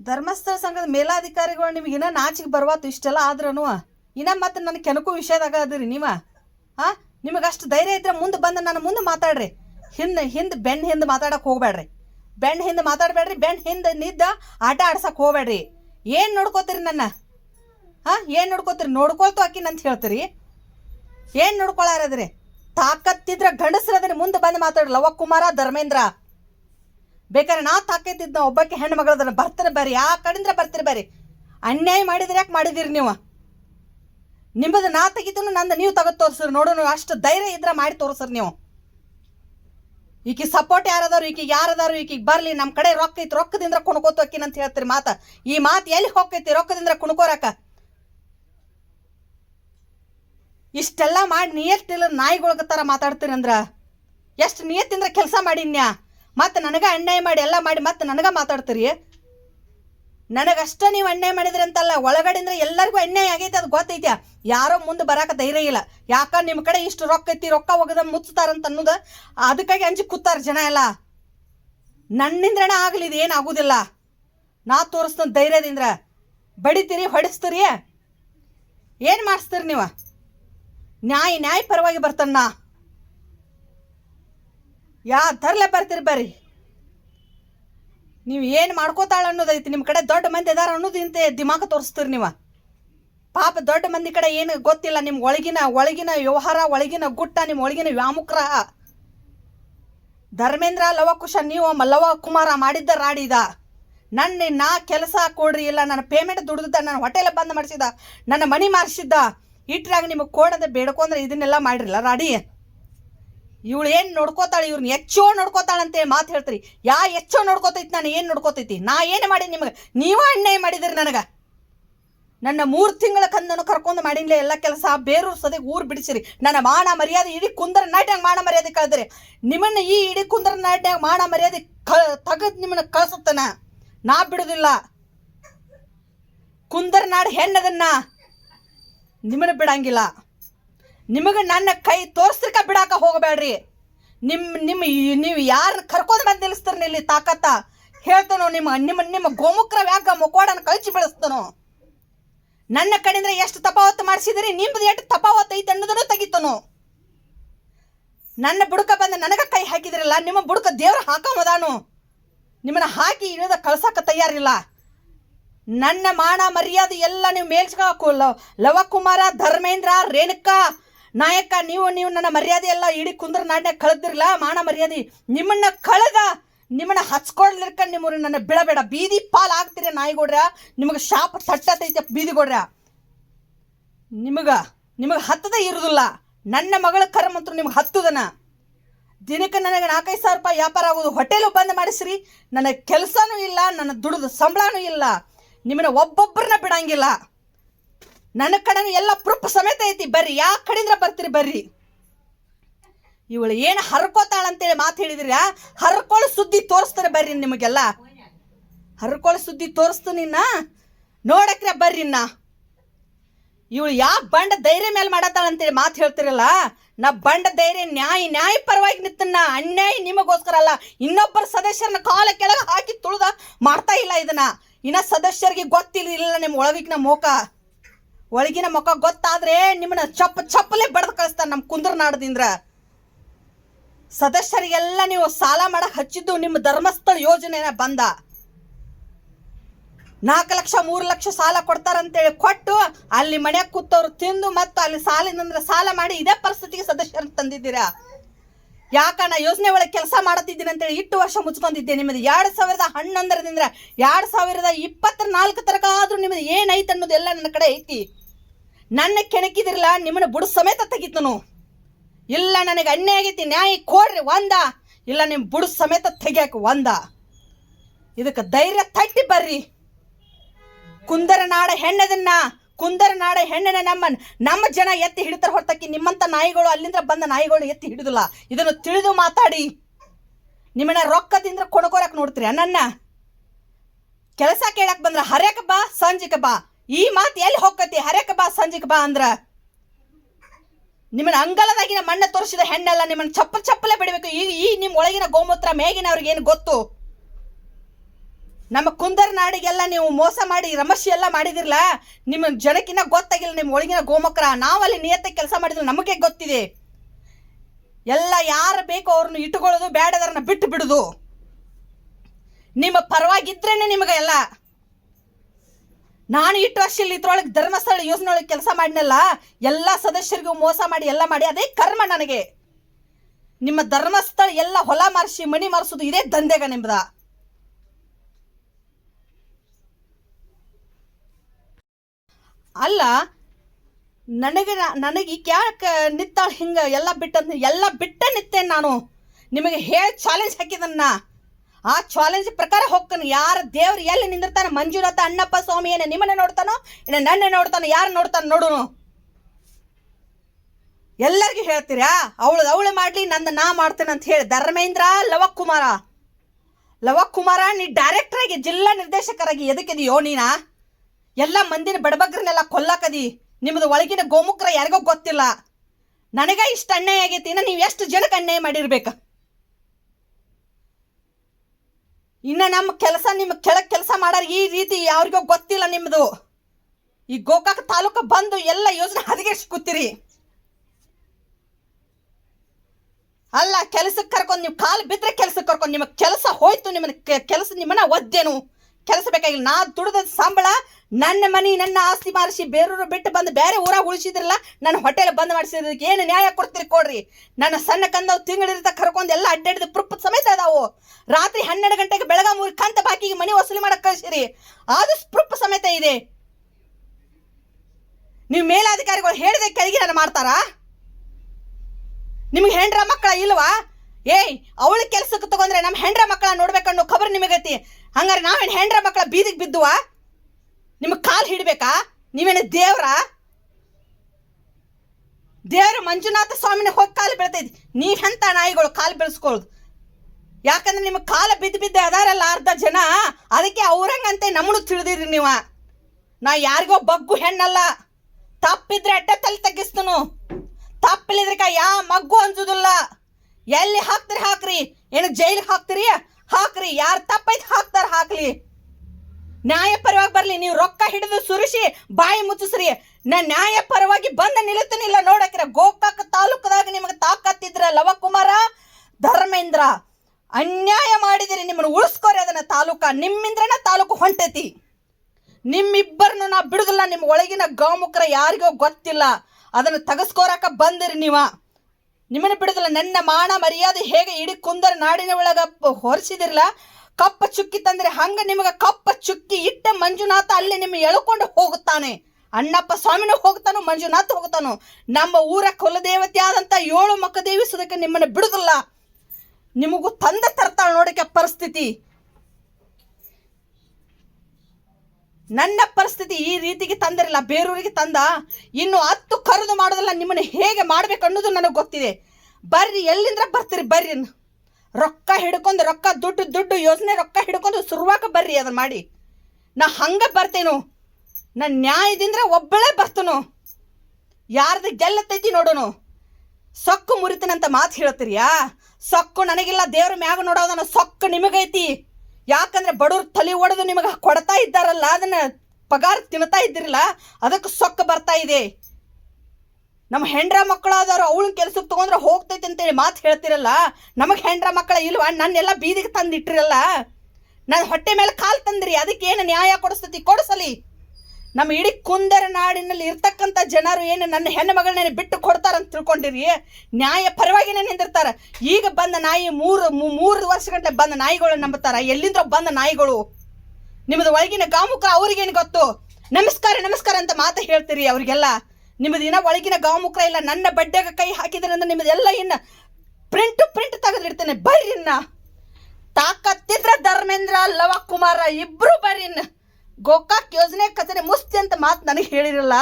ಧರ್ಮಸ್ಥಳ ಸಂಘದ ಮೇಲಾಧಿಕಾರಿಗಳು ನಿಮ್ಗೆ ಇನ್ನ ನಾಚಿಗೆ ಬರ್ವಾತು ಇಷ್ಟೆಲ್ಲ ಆದ್ರೂ ಇನ್ನ ಮತ್ತೆ ನನ್ನ ಕೆನಕು ವಿಷಯದಾಗ ಅದಿರಿ ನೀವ. ಹಾಂ ನಿಮಗೆ ಅಷ್ಟು ಧೈರ್ಯ ಇದ್ರೆ ಮುಂದೆ ಬಂದು ನನ್ನ ಮುಂದೆ ಮಾತಾಡ್ರಿ. ಹಿಂದೆ ಹಿಂದೆ ಬೆನ್ನ ಹಿಂದೆ ಮಾತಾಡಕ್ಕೆ ಹೋಗ್ಬೇಡ್ರಿ ಬೆನ್ನ ಹಿಂದೆ ಮಾತಾಡಬೇಡ್ರಿ ಬೆನ್ನ ಹಿಂದೆ ನಿದ್ದ ಆಟ ಆಡ್ಸಕ್ಕೆ ಹೋಗ್ಬೇಡ್ರಿ ಏನು ನೋಡ್ಕೋತೀರಿ ನನ್ನ? ಹಾಂ ಏನು ನೋಡ್ಕೋತೀರಿ? ನೋಡ್ಕೊಳ್ತು ಅಂತ ಹೇಳ್ತೀರಿ? ಏನು ನೋಡ್ಕೊಳಾರದ್ರಿ? ತಾಕತ್ತಿದ್ರೆ ಗಂಡಸ್ರದ್ರಿ, ಮುಂದೆ ಬಂದು ಮಾತಾಡ್ರಿ. ಕುಮಾರ ಧರ್ಮೇಂದ್ರ. ಬೇಕಾದ್ರೆ ನಾ ತಾಕೈತಿದ್ದ ಒಬ್ಬಕ್ಕೆ ಹೆಣ್ಣು ಮಗಳದನ್ನ ಬರ್ತಾರೆ ಬರ್ರಿ, ಆ ಕಡೆಯಿಂದ ಬರ್ತೀರಿ ಬರ್ರಿ. ಅನ್ಯಾಯ ಮಾಡಿದ್ರೆ ಯಾಕೆ ಮಾಡಿದಿರಿ ನೀವು? ನಿಮ್ಮದು ನಾ ತೆಗಿತನು ನಂದು ನೀವು ತೆಗೆದು ತೋರಿಸ್ರಿ ನೋಡೋಣ ಅಷ್ಟು ಧೈರ್ಯ ಇದ್ರೆ ಮಾಡಿ ತೋರಿಸ್ರಿ ನೀವು. ಈಕಿ ಸಪೋರ್ಟ್ ಯಾರದಾರು, ಈಕಿಗೆ ಯಾರದಾರು, ಈಕಿಗೆ ಬರಲಿ ನಮ್ಮ ಕಡೆ ರೊಕ್ಕ ಐತಿ, ರೊಕ್ಕದಿಂದ ಅಕ್ಕಿನ ಅಂತ ಹೇಳ್ತೀರಿ ಮಾತ. ಈ ಮಾತು ಎಲ್ಲಿ ಹೋಗ್ತೈತಿ, ರೊಕ್ಕದಿಂದ ಕುಣ್ಕೋರಕ? ಇಷ್ಟೆಲ್ಲ ಮಾಡಿ ನಿಯತ್ತಿಲ್ಲ ನಾಯಿಗೊಳಗ ಮಾತಾಡ್ತೀರಿ ಅಂದ್ರೆ? ಎಷ್ಟು ನಿಯತ್ತಿಂದ್ರೆ ಕೆಲಸ ಮಾಡಿನ್ಯಾ ಮತ್ತೆ ನನಗೆ ಅನ್ಯಾಯ ಮಾಡಿ, ಎಲ್ಲ ಮಾಡಿ ಮತ್ತೆ ನನಗೆ ಮಾತಾಡ್ತೀರಿ? ನನಗಷ್ಟ ನೀವು ಅನ್ಯಾಯ ಮಾಡಿದ್ರಿ ಅಂತಲ್ಲ, ಒಳಗಡೆಯಿಂದ ಎಲ್ಲರಿಗೂ ಅನ್ಯಾಯ ಆಗೈತೆ ಅದು ಗೊತ್ತೈತೆ. ಯಾರೋ ಮುಂದೆ ಬರಾಕ ಧೈರ್ಯ ಇಲ್ಲ. ಯಾಕ ನಿಮ್ಮ ಕಡೆ ಇಷ್ಟು ರೊಕ್ಕ ಐತಿ, ರೊಕ್ಕ ಮುಚ್ಚತಾರ ಅಂತ ಅನ್ನೋದು ಅದಕ್ಕಾಗಿ ಅಂಜಿ ಕೂತಾರ ಜನ ಎಲ್ಲ. ನನ್ನಿಂದ್ರಣ ಆಗಲಿ, ಇದು ಏನು ಆಗುದಿಲ್ಲ. ನಾ ತೋರಿಸ್ತ ಧೈರ್ಯದಿಂದ. ಬಡಿತೀರಿ, ಹೊಡಿಸ್ತೀರಿ? ಏನು ಮಾಡಿಸ್ತೀರಿ ನೀವು? ನ್ಯಾಯ ನ್ಯಾಯ ಪರವಾಗಿ ಬರ್ತಾನ ಯಾ, ತರ್ಲೆ ಬರ್ತೀರಿ ಬರ್ರಿ. ನೀವು ಏನು ಮಾಡ್ಕೋತಾಳ ಅನ್ನೋದೈತಿ ನಿಮ್ಮ ಕಡೆ ದೊಡ್ಡ ಮಂದಿ ಅದಾರ ಅನ್ನೋದಿಂತೆ ದಿಮಾಕ ತೋರಿಸ್ತೀರಿ ನೀವು. ಪಾಪ ದೊಡ್ಡ ಮಂದಿ ಕಡೆ ಏನು ಗೊತ್ತಿಲ್ಲ ನಿಮ್ಮ ಒಳಗಿನ ಒಳಗಿನ ವ್ಯವಹಾರ, ಒಳಗಿನ ಗುಟ್ಟ ನಿಮ್ಮ ಒಳಗಿನ ವ್ಯಾಮುಕ್ರ. ಧರ್ಮೇಂದ್ರ ಲವಕುಶ, ನೀವು ಲವ ಕುಮಾರ ಮಾಡಿದ್ದ ರಾಡಿದ ನನ್ನ ನಾ ಕೆಲಸ ಕೊಡ್ರಿ, ಇಲ್ಲ ನನ್ನ ಪೇಮೆಂಟ್ ದುಡ್ದಿದ್ದ ನನ್ನ ಹೋಟೆಲ್ ಬಂದ್ ಮಾಡಿಸಿದ, ನನ್ನ ಮನಿ ಮಾರಿಸಿದ್ದ. ಇಟ್ರಾಗ ನಿಮಗೆ ಕೊಡೋದು ಬೇಡ್ಕೊಂಡ್ರೆ ಇದನ್ನೆಲ್ಲ ಮಾಡಿರಲ್ಲ ರಾಡಿ. ಇವಳು ಏನು ನೋಡ್ಕೋತಾಳೆ ಇವ್ರನ್ನ ಹೆಚ್ಚೋ ನೋಡ್ಕೋತಾಳೆ ಅಂತೇಳಿ ಮಾತು ಹೇಳ್ತೀರಿ. ಯಾ ಹೆಚ್ಚೋ ನೋಡ್ಕೋತೈತಿ, ನಾನು ಏನು ನೋಡ್ಕೋತೈತಿ? ನಾ ಏನು ಮಾಡಿ ನಿಮಗೆ? ನೀವ ಅನ್ಯಾಯ ಮಾಡಿದಿರಿ ನನಗೆ. ನನ್ನ ಮೂರು ತಿಂಗಳ ಕಂದನು ಕರ್ಕೊಂಡು ಮಾಡಿನ್ಲೆ ಎಲ್ಲ ಕೆಲಸ ಬೇರೂರು ಸದಿ ಊರು ಬಿಡಿಸಿರಿ. ನನ್ನ ಮಾನ ಮರ್ಯಾದೆ ಇಡೀ ಕುಂದರ ನಾಟ್ಯಾಗ ಮಾನ ಮರ್ಯಾದೆ ಕಳೆದ್ರಿ. ನಿಮ್ಮನ್ನ ಈ ಇಡೀ ಕುಂದರ ನಾಟ್ಯಾಗ ಮಾನ ಮರ್ಯಾದೆ ಕ, ತೆಗೆದು ನಿಮ್ಮನ್ನ ಕಳಿಸುತ್ತಾನ? ನಾ ಬಿಡುದಿಲ್ಲ. ಕುಂದರ ನಾಡು ಹೆಣ್ಣದನ್ನ ನಿಮ್ಮನ್ನ ಬಿಡಂಗಿಲ್ಲ. ನಿಮಗೆ ನನ್ನ ಕೈ ತೋರಿಸ್ಕ ಬಿಡಾಕ ಹೋಗಬೇಡ್ರಿ. ನಿಮ್ಮ ನಿಮ್ಮ ನೀವು ಯಾರು ಕರ್ಕೊಂಡು ಬಂದು ನಿಲ್ಲಿಸ್ತಾರೆ ಇಲ್ಲಿ ತಾಕತ್ತ? ಹೇಳ್ತಾನೋ ನಿಮ್ಮ ನಿಮ್ಮ ನಿಮ್ಮ ಗೋಮುಖ್ರ ವ್ಯಾಗ ಮುಖವಾಡನ ಕಳ್ಚಿ ಬೆಳೆಸ್ತಾನೋ? ನನ್ನ ಕಡೆಯಿಂದ ಎಷ್ಟು ತಪಾವತ್ತು ಮಾಡಿಸಿದ್ರಿ, ನಿಮ್ದು ಎಷ್ಟು ತಪಾವತ್ತು ಐತೆ ಅನ್ನೋದನ್ನು ತೆಗಿತನು? ನನ್ನ ಬುಡಕ ಬಂದು ನನಗ ಕೈ ಹಾಕಿದ್ರಲ್ಲ, ನಿಮ್ಮ ಬುಡಕ ದೇವ್ರ ಹಾಕೋದಾನು ನಿಮ್ಮನ್ನ ಹಾಕಿ ಇಳಿದ ಕಳ್ಸಕ್ಕೆ ತಯಾರಿಲ್ಲ. ನನ್ನ ಮಾನ ಮರ್ಯಾದೆ ಎಲ್ಲ ನೀವು ಮೇಲ್ಸ್ಕಾಕು ಲವಕುಮಾರ, ಧರ್ಮೇಂದ್ರ, ರೇಣುಕಾ ನಾಯಕ, ನೀವು ನೀವು ನನ್ನ ಮರ್ಯಾದೆ ಎಲ್ಲ ಇಡೀ ಕುಂದ್ರ ನಾಡನೆ ಕಳೆದಿರಲ್ಲ ಮಾನ ಮರ್ಯಾದೆ. ನಿಮ್ಮನ್ನ ಕಳೆದ, ನಿಮ್ಮನ್ನ ಹಚ್ಕೊಳ್ಲಿರ್ಕ ನಿಮ್ಮ ನನ್ನ ಬಿಡಬೇಡ. ಬೀದಿ ಪಾಲ್ ಆಗ್ತೀರಿ ನಾಯಿಗೊಡ್ರ. ನಿಮಗೆ ಶಾಪ ತಟ್ಟತೈತೆ ಬೀದಿಗೊಡ್ರ. ನಿಮಗ, ನಿಮಗೆ ಹತ್ತದ ಇರುದಿಲ್ಲ. ನನ್ನ ಮಗಳ ಕರ್ಮಂತ್ರ ನಿಮ್ಗೆ ಹತ್ತದನ. ದಿನಕ್ಕೆ ನನಗೆ ನಾಲ್ಕೈದು ಸಾವಿರ ರೂಪಾಯಿ ವ್ಯಾಪಾರ ಆಗೋದು. ಹೋಟೆಲು ಬಂದ್ ಮಾಡಿಸ್ರಿ. ನನಗೆ ಕೆಲಸನೂ ಇಲ್ಲ, ನನ್ನ ದುಡ್ದು ಸಂಬಳನೂ ಇಲ್ಲ. ನಿಮ್ಮನ್ನ ಒಬ್ಬೊಬ್ಬರನ್ನ ಬಿಡಂಗಿಲ್ಲ. ನನ್ನ ಕಡೆ ಎಲ್ಲ ಪ್ರೂಫ್ ಸಮೇತ ಐತಿ. ಬರ್ರಿ ಯಾವ ಕಡೆಯಿಂದ ಬರ್ತೀರಿ ಬರ್ರಿ. ಇವಳು ಏನು ಹರ್ಕೋತಾಳ ಅಂತೇಳಿ ಮಾತು ಹೇಳಿದ್ರಿ ಹರ್ಕೊಳ್ಳೋ ಸುದ್ದಿ ತೋರಿಸ್ತಾರೆ ಬರ್ರಿ ನಿಮಗೆಲ್ಲ. ಹರ್ಕೊಳ್ಳೋ ಸುದ್ದಿ ತೋರಿಸ್ತು ನಿನ್ನ? ನೋಡಕ್ರೆ ಬರ್ರಿ ನಾ ಇವಳು ಯಾವ ಬಂಡ ಧೈರ್ಯ ಮೇಲೆ ಮಾಡತ್ತಾಳ ಅಂತೇಳಿ ಮಾತು ಹೇಳ್ತಿರಲ್ಲ, ನಾ ಬಂಡ ಧೈರ್ಯ, ನ್ಯಾಯ ನ್ಯಾಯ ಪರವಾಗಿ ನಿತ್ತನ್ನ ಅನ್ಯಾಯ ನಿಮಗೋಸ್ಕರ ಅಲ್ಲ, ಇನ್ನೊಬ್ಬರ ಸದಸ್ಯರನ್ನ ಕಾಲ ಕೆಳಗೆ ಹಾಕಿ ತುಳಿದ ಮಾಡ್ತಾ ಇಲ್ಲ ಇದನ್ನ. ಇನ್ನ ಸದಸ್ಯರಿಗೆ ಗೊತ್ತಿಲ್ಲ ನಿಮ್ಮ ಒಳಗಿನ ಮೋಕ ಒಳಗಿನ ಮುಖ ಗೊತ್ತಾದ್ರೆ ನಿಮ್ಮನ್ನ ಚಪ್ಪ ಚಪ್ಪಲೆ ಬಡ್ದು ಕಳಿಸ್ತಾರೆ ನಮ್ಮ ಕುಂದ್ರ ನಾಡದಿಂದ ಸದಸ್ಯರಿಗೆಲ್ಲ ನೀವು ಸಾಲ ಮಾಡಕ್ ಹಚ್ಚಿದ್ದು ನಿಮ್ಮ ಧರ್ಮಸ್ಥಳ ಯೋಜನೆನ ಬಂದ. ನಾಲ್ಕು ಲಕ್ಷ, ಮೂರು ಲಕ್ಷ ಸಾಲ ಕೊಡ್ತಾರಂತೇಳಿ ಕೊಟ್ಟು ಅಲ್ಲಿ ಮನೆ ಕೂತವ್ರು ತಿಂದು ಮತ್ತು ಅಲ್ಲಿ ಸಾಲಿನಂದ್ರೆ ಸಾಲ ಮಾಡಿ ಇದೇ ಪರಿಸ್ಥಿತಿಗೆ ಸದಸ್ಯರನ್ನು ತಂದಿದ್ದೀರಾ? ಯಾಕ ನಾ ಯೋಜನೆ ಒಳಗೆ ಕೆಲಸ ಮಾಡತ್ತಿದ್ದೀನಿ ಅಂತೇಳಿ ಇಟ್ಟು ವರ್ಷ ಮುಚ್ಕೊಂಡಿದ್ದೆ ನಿಮ್ಮದು. ಎರಡು ಸಾವಿರದ ಹನ್ನೊಂದರದಿಂದ ಎರಡು ಸಾವಿರದ ಇಪ್ಪತ್ತ ನಾಲ್ಕು ತನಕ ಆದ್ರೂ ನಿಮ್ಮದು ಏನೈತೆ ಅನ್ನೋದೆಲ್ಲ ನನ್ನ ಕಡೆ ಐತಿ. ನನ್ನ ಕೆಣಕಿದಿರಲ್ಲ, ನಿಮ್ಮನ್ನ ಬುಡ ಸಮೇತ ತೆಗಿತನು. ಇಲ್ಲ, ನನಗೆ ಅನ್ಯಾಯ ಆಗೈತಿ, ನ್ಯಾಯ ಕೊಡ್ರಿ, ಒಂದ. ಇಲ್ಲ ನಿಮ್ಮ ಬುಡ ಸಮೇತ ತೆಗಿಯಕ ಒಂದ. ಇದಕ್ಕೆ ಧೈರ್ಯ ತಟ್ಟಿ ಬರ್ರಿ. ಕುಂದರ ನಾಡ ಹೆಣ್ಣದನ್ನ, ಕುಂದರ ನಾಡ ಹೆಣ್ಣನ ನಮ್ಮ ನಮ್ಮ ಜನ ಎತ್ತಿ ಹಿಡಿತಾರ ಹೊರತಕ್ಕಿ ನಿಮ್ಮಂತ ನಾಯಿಗಳು, ಅಲ್ಲಿಂದ ಬಂದ ನಾಯಿಗಳು ಎತ್ತಿ ಹಿಡಿದಿಲ್ಲ. ಇದನ್ನು ತಿಳಿದು ಮಾತಾಡಿ. ನಿಮ್ಮನ್ನ ರೊಕ್ಕದಿಂದ ಕೊಡ್ಕೋರಕ್ ನೋಡ್ತೀರಿ ನನ್ನ ಕೆಲಸ ಕೇಳಕ್ ಬಂದ್ರ ಹರ್ಯಾಕ ಬಾ, ಸಂಜಿಕ ಬಾ. ಈ ಮಾತು ಎಲ್ಲಿ ಹೊಕ್ಕತಿ ಹರಕ ಬಾ, ಸಂಜಿಕ ಬಾ ಅಂದ್ರ. ನಿಮ್ಮನ್ನ ಅಂಗಲದಾಗಿನ ಮಣ್ಣ ತೋರಿಸಿದ ಹೆಣ್ಣೆಲ್ಲ ನಿಮ್ಮನ್ನ ಚಪ್ಪಲ್ ಚಪ್ಪಲೆ ಬಿಡಬೇಕು. ಈ ಈ ನಿಮ್ಮ ಒಳಗಿನ ಗೋಮೂತ್ರ ಮೇಗಿನವ್ರಿಗೆ ಏನು ಗೊತ್ತು? ನಮ್ಮ ಕುಂದರ್ ನಾಡಿಗೆಲ್ಲ ನೀವು ಮೋಸ ಮಾಡಿ, ರಮಶಿ ಎಲ್ಲ ಮಾಡಿದಿರಲ್ಲ ನಿಮ್ಮ ಜನಕ್ಕಿನ್ನ ಗೊತ್ತಾಗಿಲ್ಲ, ನಿಮ್ಮ ಒಳಗಿನ ಗೋಮಕ್ರ ನಾವಲ್ಲಿ ನಿಯತ್ತ ಕೆಲಸ ಮಾಡಿದ್ರು ನಮಗೆ ಗೊತ್ತಿದೆ. ಎಲ್ಲ ಯಾರು ಬೇಕೋ ಅವ್ರನ್ನ ಇಟ್ಕೊಳ್ಳೋದು ಬೇಡದರನ್ನ ಬಿಟ್ಟು ಬಿಡುದು ನಿಮ್ಮ ಪರವಾಗಿದ್ರೇನೆ ನಿಮಗೆ ಎಲ್ಲ ನಾನು ವರ್ಷ ಇಲ್ಲಿ ಇದ್ರೊಳಗೆ ಧರ್ಮಸ್ಥಳ ಯೋಜನೆ ಒಳಗೆ ಕೆಲಸ ಮಾಡಿನಲ್ಲ, ಎಲ್ಲ ಸದಸ್ಯರಿಗೂ ಮೋಸ ಮಾಡಿ, ಎಲ್ಲ ಮಾಡಿ, ಅದೇ ಕರ್ಮ ನನಗೆ. ನಿಮ್ಮ ಧರ್ಮಸ್ಥಳ ಎಲ್ಲ ಹೊಲ ಮಾರಿಸಿ ಮಣಿ ಮಾರಿಸೋದು ಇದೇ ದಂಧೆಗ ನಿಮ್ದ. ಅಲ್ಲ, ನನಗೆ ನನಗೆ ಯಾಕೆ ನಿತ್ತಾಳ ಹಿಂಗೆ, ಎಲ್ಲ ಬಿಟ್ಟಂತ, ಎಲ್ಲ ಬಿಟ್ಟ ನಿತ್ತೇನೆ ನಾನು? ನಿಮಗೆ ಹೇಳಿ ಚಾಲೆಂಜ್ ಹಾಕಿದನ್ನ. ಆ ಚಾಲೆಂಜ್ ಪ್ರಕಾರ ಹೋಗ್ತಾನೆ. ಯಾರ ದೇವ್ರು ಎಲ್ಲಿ ನಿಂದಿರ್ತಾನೆ, ಮಂಜುನಾಥ ಅಣ್ಣಪ್ಪ ಸ್ವಾಮಿ ಏನ ನಿಮ್ಮನ್ನ ನೋಡ್ತಾನೋ, ಇನ್ನ ನನ್ನ ನೋಡ್ತಾನೋ, ಯಾರು ನೋಡ್ತಾನೆ ನೋಡುನು. ಎಲ್ಲರಿಗೂ ಹೇಳ್ತೀರಾ? ಅವಳು ಅವಳು ಮಾಡ್ಲಿ, ನಂದು ನಾ ಮಾಡ್ತೇನೆ ಅಂತ ಹೇಳಿ. ಧರ್ಮೇಂದ್ರ ಲವಕುಮಾರ. ಲವಕುಮಾರ, ನೀ ಡೈರೆಕ್ಟರ್ ಆಗಿ, ಜಿಲ್ಲಾ ನಿರ್ದೇಶಕರಾಗಿ ಎದಕ್ಕಿದೆಯೋ ನೀನ? ಎಲ್ಲ ಮಂದಿನ ಬಡಬಗ್ರನ್ನೆಲ್ಲ ಕೊಲ್ಲಾಕದಿ. ನಿಮ್ಮದು ಒಳಗಿನ ಗೋಮುಖರ ಯಾರಿಗೋ ಗೊತ್ತಿಲ್ಲ. ನನಗ ಇಷ್ಟ ಅನ್ಯಾಯ ಆಗೈತಿ, ಇನ್ನು ನೀವು ಎಷ್ಟು ಜನಕ್ಕೆ ಅನ್ಯಾಯ ಮಾಡಿರ್ಬೇಕು? ಇನ್ನು ನಮ್ಮ ಕೆಲಸ, ನಿಮ್ಮ ಕೆಳಗೆ ಕೆಲಸ ಮಾಡೋರು ಈ ರೀತಿ ಯಾರಿಗೋ ಗೊತ್ತಿಲ್ಲ ನಿಮ್ಮದು ಈ ಗೋಕಾಕ್ ತಾಲೂಕು ಬಂದು ಎಲ್ಲ ಯೋಜನೆ ಹದಗೆಡ್ಸಿ ಕೂತಿರಿ. ಅಲ್ಲ ಕೆಲಸಕ್ಕೆ ಕರ್ಕೊಂಡು ನೀವು ಕಾಲು ಬಿದ್ದರೆ ಕೆಲಸಕ್ಕೆ ಕರ್ಕೊಂಡು ನಿಮ್ಮ ಕೆಲಸ ಹೋಯ್ತು, ನಿಮ್ಮನ್ನ ಕೆಲಸ ನಿಮ್ಮನ್ನ ಒದ್ದೇನು. ಕೆಲಸ ಬೇಕಾಗಿಲ್ಲ. ನಾ ದುಡಿದ ಸಂಬಳ ನನ್ನ ಮನೆ, ನನ್ನ ಆಸ್ತಿ ಮಾರಿಸಿ ಬೇರೆಯವರು ಬಿಟ್ಟು ಬಂದು ಬೇರೆ ಊರಾಗ ಉಳಿಸಿದ್ರಲ್ಲ, ನನ್ನ ಹೋಟೆಲ್ ಬಂದ್ ಮಾಡಿಸಿದ್ರಕ್ಕೆ ಏನು ನ್ಯಾಯ ಕೊಡ್ತೀರಿ ಕೊಡ್ರಿ? ನನ್ನ ಸಣ್ಣ ಕಂದವು ತಿಂಗಳಿರ್ತ ಕರ್ಕೊಂಡು ಎಲ್ಲ ಅಡ್ಡಾಡಿದ ಪ್ರೂಫ್ ಸಮೇತ ಅದಾವು. ರಾತ್ರಿ ಹನ್ನೆರಡು ಗಂಟೆಗೆ ಬೆಳಗ ಮೂರು ಕಂತ ಬಾಕಿಗೆ ಮನೆ ವಸೂಲಿ ಮಾಡಕ್ ಕಳಿಸಿರಿ. ಅದು ಪ್ರೂಫ್ ಸಮೇತ ಇದೆ. ನೀವು ಮೇಲಾಧಿಕಾರಿಗಳು ಹೇಳಿದ ಕೆಳಗೆ ನಾನು ಮಾಡ್ತಾರಾ? ನಿಮ್ಗೆ ಹೆಂಡ್ರ ಮಕ್ಕಳ ಇಲ್ವಾ? ಏಯ್, ಅವಳ ಕೆಲ್ಸಕ್ಕೆ ತಗೊಂಡ್ರೆ ನಮ್ಮ ಹೆಂಡ್ರ ಮಕ್ಕಳ ನೋಡ್ಬೇಕನ್ನೋ ಖಬರ್ ನಿಮಗೈತಿ. ಹಂಗಾರೆ ನಾವೇನು ಹೆಂಡ್ರ ಮಕ್ಕಳ ಬೀದಿಗೆ ಬಿದ್ದುವ? ನಿಮಗೆ ಕಾಲು ಹಿಡಬೇಕಾ? ನೀವೇನು ದೇವ್ರ? ದೇವರು ಮಂಜುನಾಥ ಸ್ವಾಮಿನ ಹೋಗಿ ಕಾಲು ಬೀಳ್ತೈತಿ. ನೀವೆಂತ ನಾಯಿಗಳು ಕಾಲು ಬೆಳೆಸ್ಕೊಳ್ಳೋದು ಯಾಕಂದ್ರೆ ನಿಮಗೆ ಕಾಲ ಬಿದ್ದು ಬಿದ್ದು ಅದಾರಲ್ಲ ಅರ್ಧ ಜನ. ಅದಕ್ಕೆ ಅವ್ರಂಗಂತೆ ನಮ್ಮನ್ನು ತಿಳಿದಿರಿ ನೀವ. ನಾ ಯಾರಿಗೋ ಬಗ್ಗು ಹೆಣ್ಣಲ್ಲ. ತಪ್ಪಿದ್ರೆ ಅಡ್ಡ ತಲೆ ತಗ್ಗಿಸ್ತನು. ತಪ್ಪಿಲಿದ್ರಕ ಯಾ ಮಗ್ಗು ಅನ್ಸೋದಿಲ್ಲ ಎಲ್ಲಿ ಹಾಕ್ತಿರಿ ಹಾಕ್ರಿ? ಏನು ಜೈಲಿಗೆ ಹಾಕ್ತಿರಿ? ಹಾಕ್ರಿ, ಯಾರು ತಪ್ಪೈತಿ ಹಾಕ್ತಾರ ಹಾಕ್ಲಿ. ನ್ಯಾಯ ಪರವಾಗಿ ಬರ್ಲಿ, ನೀವು ರೊಕ್ಕ ಹಿಡಿದು ಸುರಿಸಿ, ಬಾಯಿ ಮುಚ್ಚಿಸ್ರಿ. ನಾ ನ್ಯಾಯ ಪರವಾಗಿ ಬಂದ ನಿಲ್ಲುತ್ತನಿಲ್ಲ ನೋಡಕ್ರ ಗೋಕಾಕ್ ತಾಲೂಕದಾಗ ನಿಮಗೆ ತಾಕತ್ತಿದ್ರ ಲವಕುಮಾರ ಧರ್ಮೇಂದ್ರ. ಅನ್ಯಾಯ ಮಾಡಿದಿರಿ, ನಿಮ್ಮನ್ನು ಉಳಿಸ್ಕೋರಿ ಅದನ್ನ ತಾಲೂಕ, ನಿಮ್ಮಿಂದ್ರನ ತಾಲೂಕು ಹೊಂಟೈತಿ. ನಿಮ್ಮಿಬ್ಬರನ್ನು ನಾ ಬಿಡುದಿಲ್ಲ, ನಿಮ್ಮ ಒಳಗಿನ ಗೋಮುಖರ ಯಾರಿಗೋ ಗೊತ್ತಿಲ್ಲ. ಅದನ್ನು ತಗಸ್ಕೋರಕ ಬಂದಿರಿ ನೀವ. ನಿಮ್ಮನ್ನ ಬಿಡುದಿಲ್ಲ, ನನ್ನ ಮಾನ ಮರ್ಯಾದೆ ಹೇಗೆ ಇಡೀ ಕುಂದರ ನಾಡಿನ ಒಳಗ ಹೊರಿಸಿದಿರಲ್ಲ? ಕಪ್ಪ ಚುಕ್ಕಿ ತಂದ್ರೆ ಹಂಗ ನಿಮಗೆ ಕಪ್ಪ ಚುಕ್ಕಿ ಇಟ್ಟ ಮಂಜುನಾಥ ಅಲ್ಲಿ ನಿಮ್ಮ ಎಳ್ಕೊಂಡು ಹೋಗುತ್ತಾನೆ. ಅಣ್ಣಪ್ಪ ಸ್ವಾಮಿನ ಹೋಗ್ತಾನೋ, ಮಂಜುನಾಥ ಹೋಗ್ತಾನೋ? ನಮ್ಮ ಊರ ಕುಲದೇವತೆ ಆದಂತ ಏಳು ಮಕ್ಕ ದೇವಿಸೋದಕ್ಕೆ ನಿಮ್ಮನ್ನ ಬಿಡುದಿಲ್ಲ. ನಿಮಗೂ ತಂದ ತರ್ತಾಳ ನೋಡಕ್ಕೆ ಪರಿಸ್ಥಿತಿ. ನನ್ನ ಪರಿಸ್ಥಿತಿ ಈ ರೀತಿಗೆ ತಂದಿರಲ್ಲ, ಬೇರೂರಿಗೆ ತಂದ. ಇನ್ನು ಹತ್ತು ಕರೆದು ಮಾಡೋದಲ್ಲ, ನಿಮ್ಮನ್ನು ಹೇಗೆ ಮಾಡ್ಬೇಕು ಅನ್ನೋದು ನನಗೆ ಗೊತ್ತಿದೆ. ಬರ್ರಿ, ಎಲ್ಲಿಂದ್ರ ಬರ್ತೀರಿ, ಬರ್ರಿ. ರೊಕ್ಕ ಹಿಡ್ಕೊಂಡು, ರೊಕ್ಕ ದುಡ್ಡು ದುಡ್ಡು, ಯೋಜನೆ ರೊಕ್ಕ ಹಿಡ್ಕೊಂಡು ಶುರುವಾಗ ಬರ್ರಿ ಅದನ್ನ ಮಾಡಿ. ನಾ ಹಂಗ ಬರ್ತೇನು? ನನ್ನ ನ್ಯಾಯದಿಂದ ಒಬ್ಬಳೇ ಬರ್ತನು? ಯಾರ್ದು ಗೆಲ್ಲತೈತಿ ನೋಡೋನು? ಸೊಕ್ಕು ಮುರಿತನಂತ ಮಾತು ಹೇಳ್ತೀರಿಯಾ? ಸೊಕ್ಕು ನನಗಿಲ್ಲ, ದೇವ್ರ ಮ್ಯಾಗ ನೋಡೋದನ್ನ ಸೊಕ್ಕು ನಿಮಗೈತಿ. ಯಾಕಂದ್ರೆ ಬಡವ್ರ ತಲೆ ಒಡೆದು ನಿಮಗೆ ಕೊಡ್ತಾ ಇದ್ದಾರಲ್ಲ, ಅದನ್ನ ಪಗಾರ ತಿನ್ನುತ್ತಾ ಇದ್ದಿರಲ್ಲ, ಅದಕ್ಕೆ ಸೊಕ್ಕ ಬರ್ತಾ ಇದೆ. ನಮ್ಮ ಹೆಂಡ್ರ ಮಕ್ಕಳು ಆದರೂ ಅವಳು ಕೆಲ್ಸಕ್ಕೆ ತಗೊಂಡ್ರೆ ಹೋಗ್ತೈತೆ ಅಂತೇಳಿ ಮಾತು ಹೇಳ್ತಿರಲ್ಲ, ನಮಗೆ ಹೆಂಡ್ರ ಮಕ್ಕಳ ಇಲ್ವಾ? ನನ್ನೆಲ್ಲ ಬೀದಿಗೆ ತಂದಿಟ್ಟಿರಲ್ಲ. ನನ್ನ ಹೊಟ್ಟೆ ಮೇಲೆ ಕಾಲು ತಂದ್ರಿ, ಅದಕ್ಕೆ ಏನು ನ್ಯಾಯ ಕೊಡಿಸ್ತೈತಿ? ಕೊಡಿಸಲಿ ನಮ್ಮ ಇಡೀ ಕುಂದರ ನಾಡಿನಲ್ಲಿ ಇರ್ತಕ್ಕಂಥ ಜನರು ಏನು ನನ್ನ ಹೆಣ್ಣು ಮಗಳನ್ನ ಬಿಟ್ಟು ಕೊಡ್ತಾರಂತ ತಿಳ್ಕೊಂಡಿರಿ? ನ್ಯಾಯ ಪರವಾಗಿನೇ ನಿಂದಿರ್ತಾರೆ. ಈಗ ಬಂದ ನಾಯಿ ಮೂರು ಮೂರು ವರ್ಷಗಂಟೆ ಬಂದ ನಾಯಿಗಳು ನಂಬುತ್ತಾರ. ಎಲ್ಲಿಂದ್ರ ಬಂದ ನಾಯಿಗಳು. ನಿಮ್ಮದು ಒಳಗಿನ ಗಾಮುಖ ಅವ್ರಿಗೇನು ಗೊತ್ತು? ನಮಸ್ಕಾರ ನಮಸ್ಕಾರ ಅಂತ ಮಾತು ಹೇಳ್ತೀರಿ ಅವ್ರಿಗೆಲ್ಲ. ನಿಮ್ಮದು ಇನ್ನ ಒಳಗಿನ ಗಾಮುಖ ಇಲ್ಲ. ನನ್ನ ಬಡ್ಡೆಗೆ ಕೈ ಹಾಕಿದ್ರಿಂದ ನಿಮ್ಮದೆಲ್ಲ ಇನ್ನ ಪ್ರಿಂಟ್ ಪ್ರಿಂಟ್ ತೆಗೆದಿಡ್ತೇನೆ. ಬರ್ರಿ ಇನ್ನ. ತಾಕತ್ತಿದ್ರ ಧರ್ಮೇಂದ್ರ ಲವ ಕುಮಾರ ಇಬ್ರು ಬರ್ರಿನ್ ಗೋಕಾಕ್ ಯೋಜನೆ ಕಚೇರಿ ಮುಸ್ತಿ ಅಂತ ಮಾತು ನನಗೆ ಹೇಳಿರಲ್ಲ.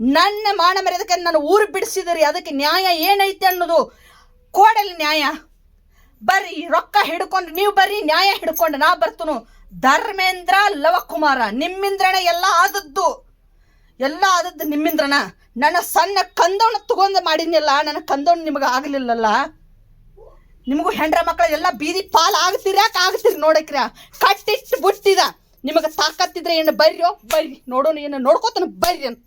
ನನ್ನ ಮಾನ ಮರ್ಯಾದಕ್ಕೆ ನಾನು ಊರು ಬಿಡಿಸಿದ್ರಿ, ಅದಕ್ಕೆ ನ್ಯಾಯ ಏನೈತೆ ಅನ್ನೋದು ಕೋಡಲಿ ನ್ಯಾಯ. ಬರ್ರಿ, ರೊಕ್ಕ ಹಿಡ್ಕೊಂಡು, ನೀವು ಬರ್ರಿ, ನ್ಯಾಯ ಹಿಡ್ಕೊಂಡು, ನಾ ಬರ್ತನು. ಧರ್ಮೇಂದ್ರ ಲವಕುಮಾರ ನಿಮ್ಮಿಂದ್ರಣ ಎಲ್ಲ ಆದದ್ದು. ಎಲ್ಲ ಆದದ್ದು ನಿಮ್ಮಿಂದ್ರಣ ನನ್ನ ಸಣ್ಣ ಕಂದವನ್ನ ತಗೊಂಡು ಮಾಡಿದ್ನಲ್ಲ, ನನ್ನ ಕಂದವನ್ ನಿಮಗೆ ಆಗಲಿಲ್ಲಲ್ಲ. ನಿಮಗೂ ಹೆಂಡ್ರ ಮಕ್ಕಳ ಎಲ್ಲ ಬೀದಿ ಪಾಲ್ ಆಗ್ತಿರ್ಯಾಕೆ ಆಗ್ತಿರಿ ಆಗ್ತೀರಿ ನೋಡಕ್ರ. ಕಟ್ಟಿಟ್ಟು ಬಿಟ್ಟಿದ. ನಿಮಗೆ ತಾಕತ್ತಿದ್ರೆ ಏನು ಬರ್ರಿ ಬರ್ರಿ. ನೋಡೋಣ ಏನು ನೋಡ್ಕೋತಾನೆ ಬರ್ರಿ ಅಂತ.